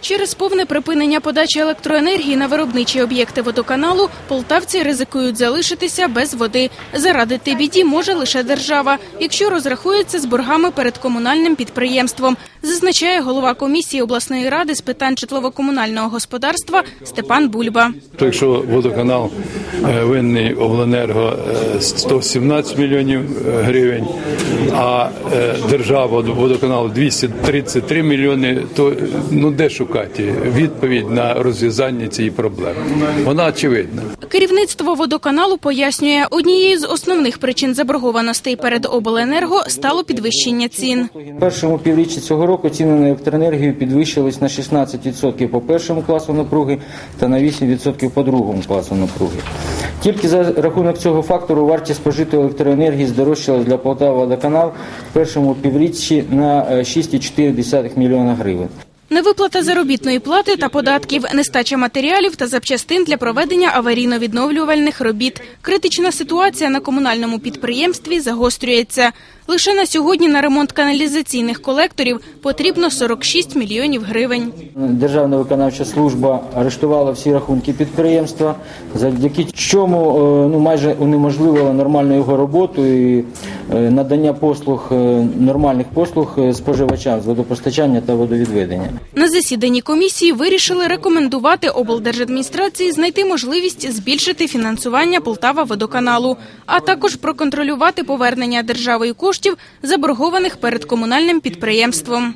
Через повне припинення подачі електроенергії на виробничі об'єкти водоканалу полтавці ризикують залишитися без води. Зарадити біді може лише держава, якщо розрахується з боргами перед комунальним підприємством, зазначає голова комісії обласної ради з питань житлово-комунального господарства Степан Бульба. Якщо водоканал е, винний обленерго е, 117 мільйонів е, гривень, а е, держава водоканал 233 мільйони, то ну де шукати відповідь на розв'язання цієї проблеми? Вона очевидна. Керівництво водоканалу пояснює, однією з основних причин заборгованостей перед обленерго стало підвищення цін. В першому півріччі цього року ціни на електроенергію підвищились на 16% по першому класу напруги та на 8% по другому класу напруги. Тільки за рахунок цього фактору вартість спожитої електроенергії здорожчалась для Полтава водоканал в першому півріччі на е, 6,4 мільйона гривень. Невиплата заробітної плати та податків, нестача матеріалів та запчастин для проведення аварійно-відновлювальних робіт. Критична ситуація на комунальному підприємстві загострюється. Лише на сьогодні на ремонт каналізаційних колекторів потрібно 46 мільйонів гривень. Державна виконавча служба арештувала всі рахунки підприємства, завдяки чому е, ну, майже унеможливила нормальну його роботу і е, надання послуг, е, нормальних послуг споживачам з водопостачання та водовідведення. На засіданні комісії вирішили рекомендувати облдержадміністрації знайти можливість збільшити фінансування Полтава водоканалу, а також проконтролювати повернення державою коштів, заборгованих перед комунальним підприємством.